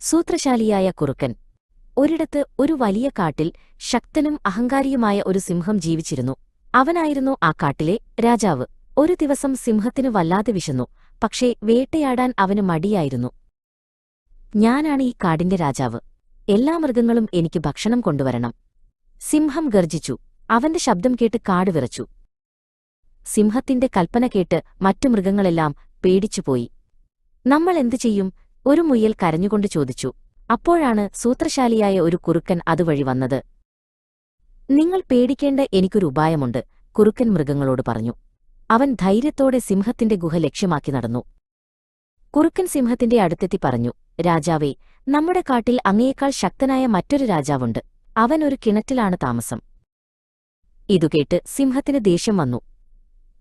സൂത്രശാലിയായ കുറുക്കൻ. ഒരിടത്ത് ഒരു വലിയ കാട്ടിൽ ശക്തനും അഹങ്കാരിയുമായ ഒരു സിംഹം ജീവിച്ചിരുന്നു. അവനായിരുന്നു ആ കാട്ടിലെ രാജാവ്. ഒരു ദിവസം സിംഹത്തിനു വല്ലാതെ വിശന്നു. പക്ഷേ വേട്ടയാടാൻ അവന് മടിയായിരുന്നു. ഞാനാണ് ഈ കാടിന്റെ രാജാവ്. എല്ലാ മൃഗങ്ങളും എനിക്ക് ഭക്ഷണം കൊണ്ടുവരണം. സിംഹം ഗർജിച്ചു അവന്റെ ശബ്ദം കേട്ട് കാട് വിറച്ചു. സിംഹത്തിന്റെ കൽപ്പന കേട്ട് മറ്റു മൃഗങ്ങളെല്ലാം പേടിച്ചുപോയി. നമ്മൾ എന്തു ചെയ്യും? ഒരു മുയൽ കരഞ്ഞുകൊണ്ട് ചോദിച്ചു അപ്പോഴാണ് സൂത്രശാലിയായ ഒരു കുറുക്കൻ അതുവഴി വന്നത്? നിങ്ങൾ പേടിക്കേണ്ട എനിക്കൊരു ഉപായമുണ്ട് കുറുക്കൻ മൃഗങ്ങളോട് പറഞ്ഞു. അവൻ ധൈര്യത്തോടെ സിംഹത്തിന്റെ ഗുഹ ലക്ഷ്യമാക്കി നടന്നു. കുറുക്കൻ സിംഹത്തിന്റെ അടുത്തെത്തി പറഞ്ഞു രാജാവേ നമ്മുടെ കാട്ടിൽ അങ്ങയേക്കാൾ ശക്തനായ മറ്റൊരു രാജാവുണ്ട്. അവൻ ഒരു കിണറ്റിലാണ് താമസം. ഇതുകേട്ട് സിംഹത്തിന് ദേഷ്യം വന്നു.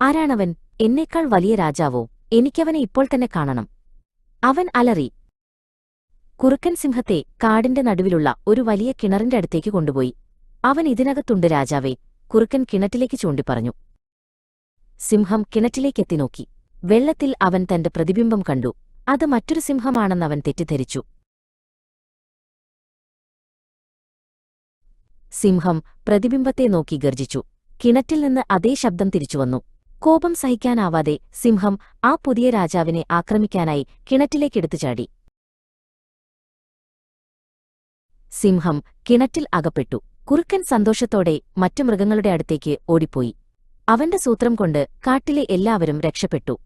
ആരാണവൻ? എന്നേക്കാൾ വലിയ രാജാവോ? എനിക്കവനെ ഇപ്പോൾ തന്നെ കാണണം. അവൻ അലറി കുറുക്കൻ സിംഹത്തെ കാടിന്റെ നടുവിലുള്ള ഒരു വലിയ കിണറിന്റെ അടുത്തേക്ക് കൊണ്ടുപോയി. അവൻ ഇതിനകത്തുണ്ട് രാജാവേ കുറുക്കൻ കിണറ്റിലേക്ക് ചൂണ്ടിപ്പറഞ്ഞു. സിംഹം കിണറ്റിലേക്കെത്തി നോക്കി. വെള്ളത്തിൽ അവൻ തന്റെ പ്രതിബിംബം കണ്ടു. അത് മറ്റൊരു സിംഹമാണെന്നവൻ തെറ്റിദ്ധരിച്ചു. സിംഹം പ്രതിബിംബത്തെ നോക്കി ഗർജിച്ചു കിണറ്റിൽ നിന്ന് അതേ ശബ്ദം തിരിച്ചുവന്നു കോപം സഹിക്കാനാവാതെ സിംഹം ആ പുതിയ രാജാവിനെ ആക്രമിക്കാനായി കിണറ്റിലേക്കെടുത്തു ചാടി സിംഹം കിണറ്റിൽ അകപ്പെട്ടു. കുറുക്കൻ സന്തോഷത്തോടെ മറ്റു മൃഗങ്ങളുടെ അടുത്തേക്ക് ഓടിപ്പോയി. അവന്റെ സൂത്രം കൊണ്ട് കാട്ടിലെ എല്ലാവരും രക്ഷപ്പെട്ടു.